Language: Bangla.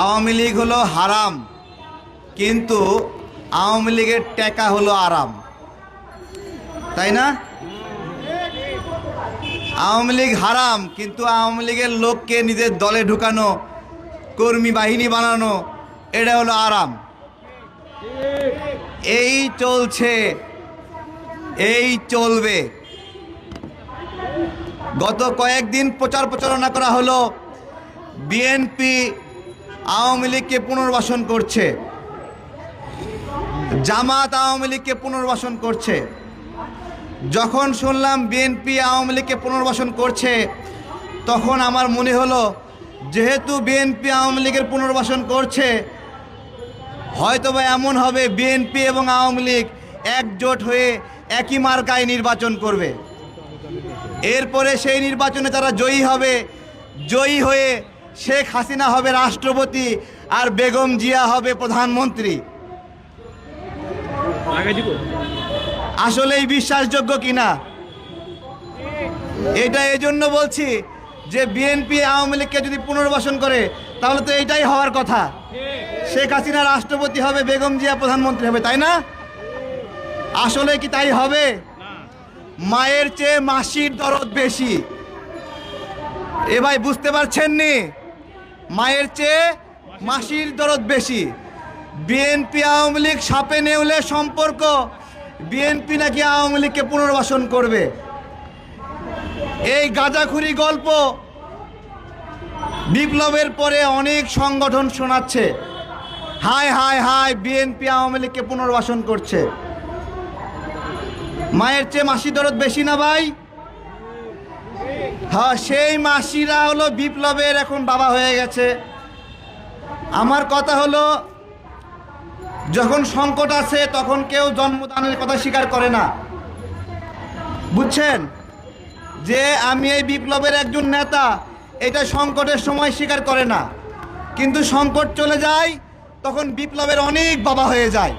আওয়ামী লীগ হলো হারাম, কিন্তু আওয়ামী লীগের টেকা হলো আরাম। তাই না? আওয়ামী লীগ হারাম, কিন্তু আওয়ামী লীগের লোককে নিজের দলে ঢুকানো, কর্মী বাহিনী বানানো, এটা হলো আরাম। এই চলছে, এই চলবে। গত কয়েকদিন প্রচার প্রচারণা করা হলো, বিএনপি আওয়ামী লীগকে পুনর্বাসন করছে। জামাত আওয়ামী লীগকে পুনর্বাসন করছে। যখন শুনলাম বিএনপি আওয়ামী লীগকে পুনর্বাসন করছে, তখন আমার মনে হলো, যেহেতু বিএনপি আওয়ামী লীগের পুনর্বাসন করছে, হয়তোবা এমন হবে বিএনপি এবং আওয়ামী লীগ একজোট হয়ে একই মার্কায় নির্বাচন করবে। এরপরে সেই নির্বাচনে তারা জয়ী হবে, জয়ী হয়ে শেখ হাসিনা হবে রাষ্ট্রপতি আর বেগম জিয়া হবে প্রধানমন্ত্রী। আসলেই বিশ্বাসযোগ্য কিনা? এটা এই জন্য বলছি যে বিএনপি আওয়ামী লীগকে যদি পুনর্বাসন করে, তাহলে তো এটাই হওয়ার কথা। শেখ হাসিনা রাষ্ট্রপতি হবে, বেগম জিয়া প্রধানমন্ত্রী হবে, তাই না? আসলে কি তাই হবে? মায়ের চেয়ে মাসির দরদ বেশি। এ ভাই, বুঝতে পারছেন নি? মায়ের চেয়ে মাসির দরদ বেশি। বিএনপি আওয়ামী লীগ সাপে নেউলে সম্পর্ক। বিএনপি নাকি আওয়ামী লীগকে পুনর্বাসন করবে? এই গাঁজাখুরি গল্প বিপ্লবের পরে অনেক সংগঠন শোনাচ্ছে। হায় হায় হায়, বিএনপি আওয়ামী লীগকে পুনর্বাসন করছে। মায়ের চেয়ে মাসি দরদ বেশি না ভাই? হ্যাঁ সেই মাসিরা হলো বিপ্লবের এখন বাবা হয়ে গেছে। আমার কথা হলো, যখন সংকট আছে তখন কেউ জন্মদানের কথা স্বীকার করে না। বুঝছেন? যে আমি এই বিপ্লবের একজন নেতা, এটা সংকটের সময় স্বীকার করে না। কিন্তু সংকট চলে যায়, তখন বিপ্লবের অনেক বাবা হয়ে যায়।